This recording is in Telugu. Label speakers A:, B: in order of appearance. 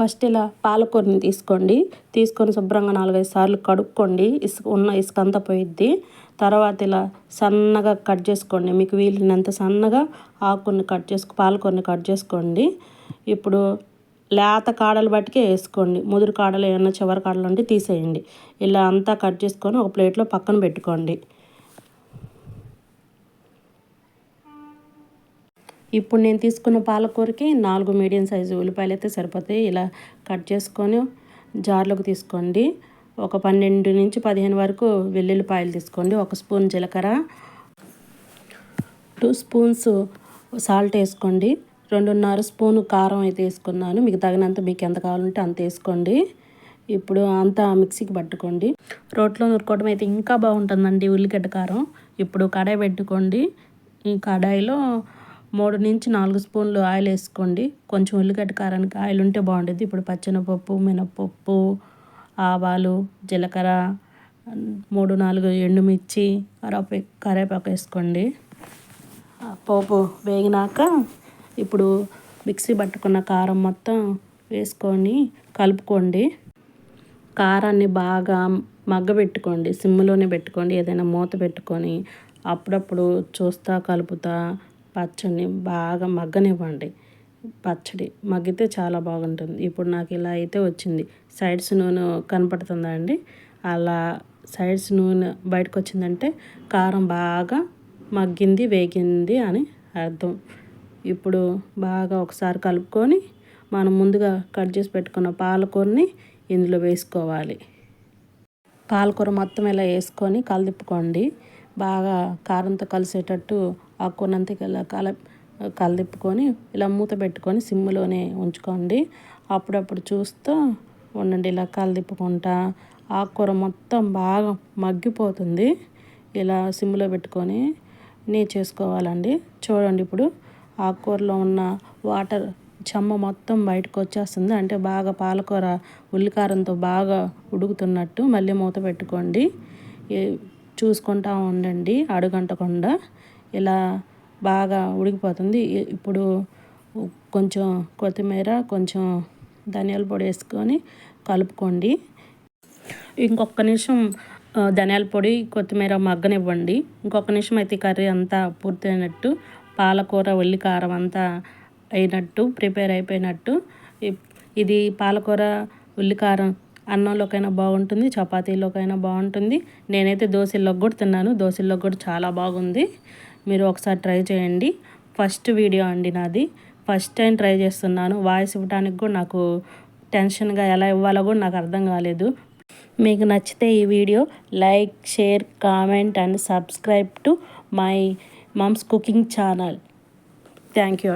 A: ఫస్ట్ ఇలా పాలకూరని తీసుకోండి. తీసుకొని శుభ్రంగా నాలుగైదు సార్లు కడుక్కోండి. ఇసుక ఉన్న ఇసుక అంతా పోయిద్ది. తర్వాత ఇలా సన్నగా కట్ చేసుకోండి. మీకు వీలైనంత సన్నగా ఆకుని కట్ చేసుకు పాలకూరని కట్ చేసుకోండి. ఇప్పుడు లేత కాడలు బట్టికే వేసుకోండి. ముదురు కాడలు ఏమైనా చివరి కాడలు ఉంటే తీసేయండి. ఇలా అంతా కట్ చేసుకొని ఒక ప్లేట్లో పక్కన పెట్టుకోండి. ఇప్పుడు నేను తీసుకున్న పాలకూరకి నాలుగు మీడియం సైజు ఉల్లిపాయలు అయితే సరిపోతాయి. ఇలా కట్ చేసుకొని జార్లోకి తీసుకోండి. ఒక పన్నెండు నుంచి పదిహేను వరకు వెల్లుల్లిపాయలు తీసుకోండి. ఒక స్పూన్ జీలకర్ర టూ స్పూన్స్ సాల్ట్ వేసుకోండి. రెండున్నర స్పూన్ కారం అయితే వేసుకున్నాను. మీకు తగినంత మీకు ఎంత కావాలంటే అంత వేసుకోండి. ఇప్పుడు అంతా మిక్సీకి పట్టుకోండి. రోట్లో నూరుకోవడం అయితే ఇంకా బాగుంటుందండి ఉల్లిగడ్డ కారం. ఇప్పుడు కడాయి పెట్టుకోండి. ఈ కడాయిలో మూడు నుంచి నాలుగు స్పూన్లు ఆయిల్ వేసుకోండి. కొంచెం ఉల్లిగడ్డ కారానికి ఆయిల్ ఉంటే బాగుంటుంది ఇప్పుడు పచ్చెనపప్పు మినపప్పు ఆవాలు జీలకర్ర మూడు నాలుగు ఎండుమిర్చి కరేపా కరేపాకు వేసుకోండి. పోపు వేగినాక ఇప్పుడు మిక్సీ పట్టుకున్న కారం మొత్తం వేసుకొని కలుపుకోండి. కారాన్ని బాగా మగ్గబెట్టుకోండి. సిమ్లోనే పెట్టుకోండి. ఏదైనా మూత పెట్టుకొని అప్పుడప్పుడు చూస్తా కలుపుతా పచ్చడిని బాగా మగ్గనివ్వండి. పచ్చడి మగ్గితే చాలా బాగుంటుంది. ఇప్పుడు నాకు ఇలా అయితే వచ్చింది. సైడ్స్ నూనె కనపడుతుందా అండి? అలా సైడ్స్ నూనె బయటకు వచ్చిందంటే కారం బాగా మగ్గింది వేగింది అని అర్థం. ఇప్పుడు బాగా ఒకసారి కలుపుకొని మనం ముందుగా కట్ చేసి పెట్టుకున్న పాలకూరని ఇందులో వేసుకోవాలి. పాలకూర మొత్తం ఇలా వేసుకొని కలదిప్పుకోండి. బాగా కారంతో కలిసేటట్టు ఆ కూనంతా ఇలా కల కలదిప్పుకొని ఇలా మూత పెట్టుకొని సిమ్లోనే ఉంచుకోండి. అప్పుడప్పుడు చూస్తూ ఉండండి ఇలా కలదిప్పుకుంటా ఆకుకూర మొత్తం బాగా మగ్గిపోతుంది. ఇలా సిమ్లో పెట్టుకొని నే చేసుకోవాలండి. చూడండి ఇప్పుడు ఆకుకూరలో ఉన్న వాటర్ చెమ్మ మొత్తం బయటకు వచ్చేస్తుంది. అంటే బాగా పాలకూర ఉల్లికారంతో బాగా ఉడుకుతున్నట్టు మళ్ళీ మూత పెట్టుకోండి. చూసుకుంటా ఉండండి అడుగంటకుండా. ఇలా బాగా ఉడికిపోతుంది. ఇప్పుడు కొంచెం కొత్తిమీర కొంచెం ధనియాల పొడి వేసుకొని కలుపుకోండి. ఇంకొక నిమిషం ధనియాల పొడి కొత్తిమీర మగ్గనివ్వండి. ఇంకొక నిమిషం అయితే కర్రీ అంతా పూర్తయినట్టు పాలకూర ఉల్లికారం అంతా అయినట్టు ప్రిపేర్ అయిపోయినట్టు. ఇది పాలకూర ఉల్లికారం అన్నంలోకైనా బాగుంటుంది చపాతీలోకైనా బాగుంటుంది. నేనైతే దోశల్లో కూడా తిన్నాను. దోశల్లో కూడా చాలా బాగుంది. మీరు ఒకసారి ట్రై చేయండి. ఫస్ట్ వీడియో అండి నాది. ఫస్ట్ టైం ట్రై చేస్తున్నాను. వాయిస్ ఇవ్వడానికి కూడా నాకు టెన్షన్గా ఎలా ఇవ్వాలో కూడా నాకు అర్థం కాలేదు. మీకు నచ్చితే ఈ video like share comment and subscribe to my mom's cooking channel. Thank you